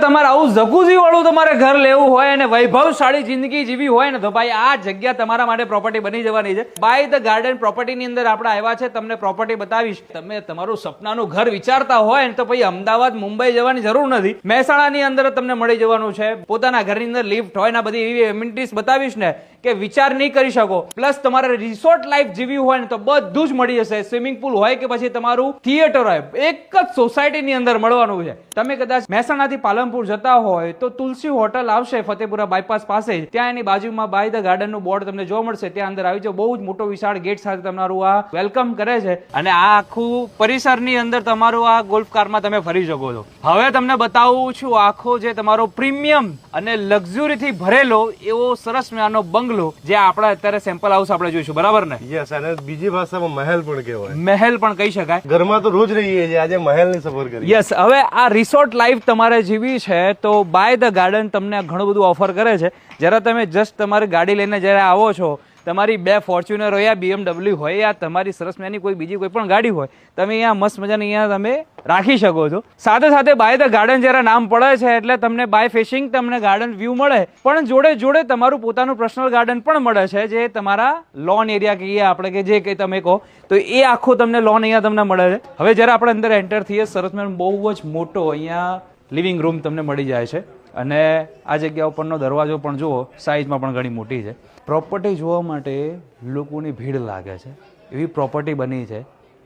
તમારે આવું જકુઝી વાળું તમારે ઘર લેવું હોય અને વૈભવશાળી જિંદગી જીવી હોય ને, તો ભાઈ આ જગ્યા તમારા માટે પ્રોપર્ટી બની જવાની છે. બાય ધ ગાર્ડન પ્રોપર્ટીની અંદર આપણે આવ્યા છે, તમને પ્રોપર્ટી બતાવીશ. તમે તમારું સપનાનું ઘર વિચારતા હોય ને, તો ભાઈ અમદાવાદ, મુંબઈ જવાની જરૂર નથી. મહેસાણાની અંદર તમને મળી જવાનું છે. પોતાના ઘરની અંદર લિફ્ટ હોય ને બધી એવી એમિનિટીઝ બતાવીશ ને કે વિચાર નહીં કરી શકો. પ્લસ તમારે રિસોર્ટ લાઈફ જીવી હોય ને તો બધું જ મળી જશે. સ્વિમિંગ પુલ હોય કે પછી તમારું થિયેટર હોય, એક જ સોસાયટીની અંદર મળવાનું છે. તમે કદાચ મહેસાણાથી પાલનપુર જતા હોય તો તુલસી હોટલ આવશે ફતેપુરા બાયપાસ પાસે. ત્યાં એની બાજુમાં બાય ધ ગાર્ડનનું બોર્ડ તમને જોવા મળશે. ત્યાં અંદર આવી જાવ બહુ જ મોટો વિશાળ ગેટ સાથે તમારું આ વેલકમ કરે છે. અને આ આખું પરિસરની અંદર તમારું આ ગોલ્ફ કારમાં તમે ફરી શકો છો. હવે તમને બતાવું છું, આખો જે તમારો પ્રીમિયમ અને લક્ઝુરીથી ભરેલો એવો સરસ મજાનો બંગલો જે આપણા અત્યારે સેમ્પલ હાઉસ આપણે જોઈશું બરાબર ને? યસ અને બીજી ભાષામાં મહેલ પણ કહેવાય. મહેલ પણ કહી શકાય. ઘરમાં તો રોજ રહીએ છીએ આજે મહેલની સફર કરી યસ હવે આ રિસોર્ટ લાઈફ તમારે જીવી છે તો બાય ધ ગાર્ડન તમને ઘણું બધું ઓફર કરે છે. જ્યારે તમે જસ્ટ તમારી ગાડી લઈને જ્યારે આવો છો તમારી બે ફોર્ચ્યુનર હોય યા બીએમડબલ્યુ હોય યા તમારી સરસ મજાની કોઈ બીજી કોઈ પણ ગાડી હોય, તમે અહીંયા મસ્ત મજાની અહીંયા તમે રાખી શકો છો. સાથે સાથે બાય ધ ગાર્ડન જ્યારે નામ પડે છે એટલે તમને બાય ફિશિંગ તમને ગાર્ડન વ્યૂ મળે. પણ જોડે જોડે તમારું પોતાનું પર્સનલ ગાર્ડન પણ મળે છે, જે તમારા લોન એરિયા કહીએ આપણે કે જે કંઈ તમે કહો, તો એ આખો તમને લોન અહીંયા તમને મળે છે. હવે જ્યારે આપણે અંદર એન્ટર થઈએ, સરસ બહુ જ મોટો અહીંયા લિવિંગ રૂમ તમને મળી જાય છે. અને આ જગ્યા ઉપરનો દરવાજો પણ જુઓ સાઇઝમાં પણ ઘણી મોટી છે. પ્રોપર્ટી જોવા માટે લોકોની ભીડ લાગે છે. એવી પ્રોપર્ટી બની છે.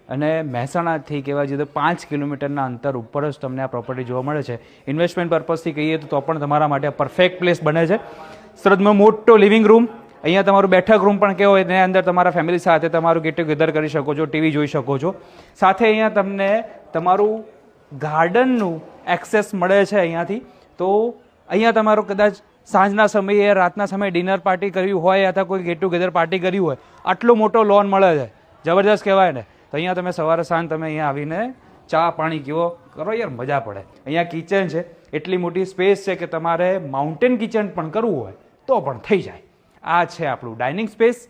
અને મહેસાણાથી કહેવા જઈએ તો પાંચ કિલોમીટરના અંતર ઉપર જ તમને આ પ્રોપર્ટી જોવા મળે છે. ઇન્વેસ્ટમેન્ટ પર્પઝથી કહીએ તો પણ તમારા માટે પરફેક્ટ પ્લેસ બને છે. સુરતમાં મોટો લિવિંગ રૂમ. અહીંયા તમારું બેઠક રૂમ પણ કેવો હોય તેની અંદર તમારા ફેમિલી સાથે તમારું ગેટ ટુગેધર કરી શકો છો ટીવી જોઈ શકો છો. સાથે અહીંયા તમને તમારું ગાર્ડનનું એક્સેસ મળે છે અહીંયાથી. તો અહીંયા તમારો કદાચ સાંજના સમયે, રાતના સમયે ડિનર પાર્ટી કરવી હોય અથવા કોઈ ગેટ ટુગેધર પાર્ટી કરવી હોય, આટલો મોટો લોન મળે છે. જબરદસ્ત કહેવાય ને. તો અહીંયા તમે સવારે સાંજ તમે અહીંયા આવીને ચા પાણી કેવો, કરો યાર, મજા પડે. અહીંયા કિચન છે, એટલી મોટી સ્પેસ છે કે તમારે માઉન્ટેન કિચન પણ કરવું હોય તો પણ થઈ જાય. આ છે આપણું ડાઇનિંગ સ્પેસ.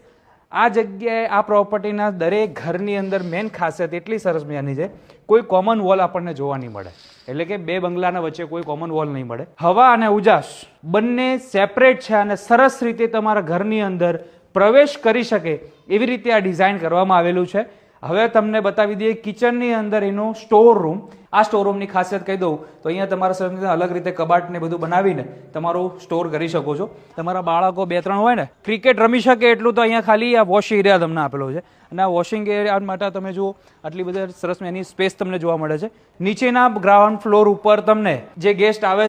આ જગ્યાએ, આ પ્રોપર્ટીના દરેક ઘરની અંદર મેન ખાસિયત એટલી સરસ મજાની છે, કોઈ કોમન વોલ આપણને જોવા નહીં મળે. એટલે કે બે બંગલાના વચ્ચે કોઈ કોમન વોલ નહીં મળે. હવા અને ઉજાસ બંને સેપરેટ છે અને સરસ રીતે તમારા ઘરની અંદર પ્રવેશ કરી શકે એવી રીતે આ ડિઝાઇન કરવામાં આવેલું છે. હવે તમને બતાવી દઈએ કિચનની અંદર એનો સ્ટોર રૂમ. આ સ્ટોર રૂમની ખાસિયત કહી દઉં તો અહીંયા તમારા સરસ અલગ રીતે કબાટ ને બધું બનાવીને તમારું સ્ટોર કરી શકો છો. તમારા બાળકો બે ત્રણ હોય ને, ક્રિકેટ રમી શકે એટલું તો અહીંયા ખાલી આ વોશ એરિયા તમને આપેલો છે. અને આ વોશિંગ એરિયા માટે તમે જુઓ, આટલી બધી સરસ એની સ્પેસ તમને જોવા મળે છે. નીચેના ગ્રાઉન્ડ ફ્લોર ઉપર તમને જે ગેસ્ટ આવે